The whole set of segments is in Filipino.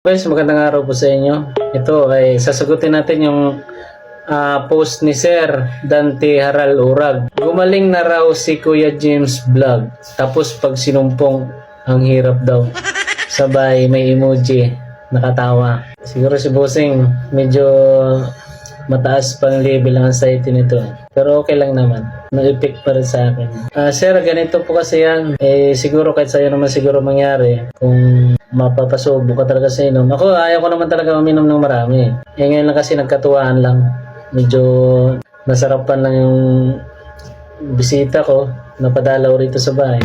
Guys, magandang araw po sa inyo. Ito ay sasagutin natin yung ah, post ni Sir Dante Haral Urag. Gumaling na raw si Kuya James Vlog. Tapos pag sinumpong, ang hirap daw. Sabay may emoji, nakatawa. Siguro si Bossing medyo mataas pang level ang anxiety nito. Pero okay lang naman. No-effect pa rin sa akin. Ah, sir, ganito po kasi yan. Eh, siguro kahit sa'yo naman siguro mangyari kung mapapasubo ka talaga sa inom. Ako, ayaw ko naman talaga uminom ng marami. Eh, ngayon lang kasi nagkatuwaan lang. Medyo nasarapan lang yung bisita ko. Napadalaw rito sa bahay.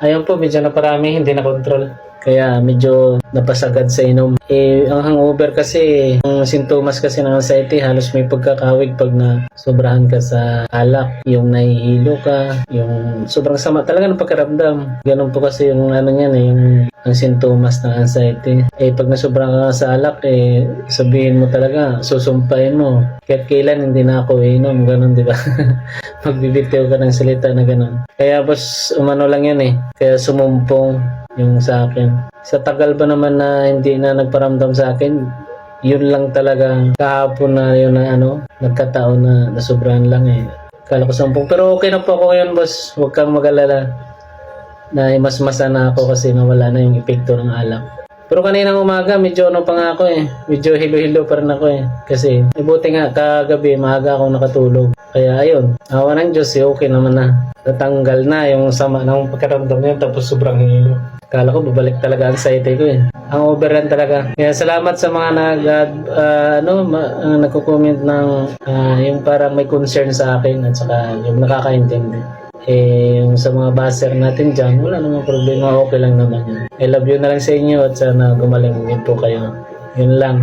Ayun po, medyo naparami, hindi na control. Kaya medyo napasagad sa inom. Eh, ang hangover kasi, ang sintomas kasi ng anxiety, halos may pagkakawig pag na sobrahan ka sa alak. Yung nahihilo ka, yung sobrang sama talaga ng pagkaramdam. Ganun po kasi yung ano niyan eh, yung ang sintomas ng anxiety. Eh, pag nasobrahan ka sa alak, eh, sabihin mo talaga, susumpain mo. Kahit kailan hindi na ako inom, ganun, di ba? Magbibitiw ka ng salita na ganun. Kaya boss, umano lang yan eh. Kaya sumumpong yung sa akin. Sa tagal ba naman na hindi na nagparamdam sa akin, yun lang talaga kahapon na yun na ano, nagkataon na nasobrahan lang eh. Kala ko sampung. Pero okay na po ako ngayon boss. Huwag kang mag-alala na mas masa na ako kasi nawala na yung epekto ng alak. Pero kanina umaga, medyo ano pa nga ako eh. Medyo hilo-hilo pa rin ako eh. Kasi, eh, nga, kagabi, maaga akong nakatulog. Kaya ayun, awa ng Diyos, eh, okay naman na. Natanggal na yung sama ng pagkaramdam niya, tapos sobrang hilo. Kala ko, babalik talaga ang anxiety ko eh. Ang overrun talaga. Kaya salamat sa mga nag, ah, ano, ma, ah, nagko-comment ng ah, yung parang may concern sa akin at saka yung nakakaintindi. Eh, yung sa mga baser natin dyan, wala namang problema, okay lang naman yun. I love you na lang sa inyo at sana gumaling din po kayo. Yun lang.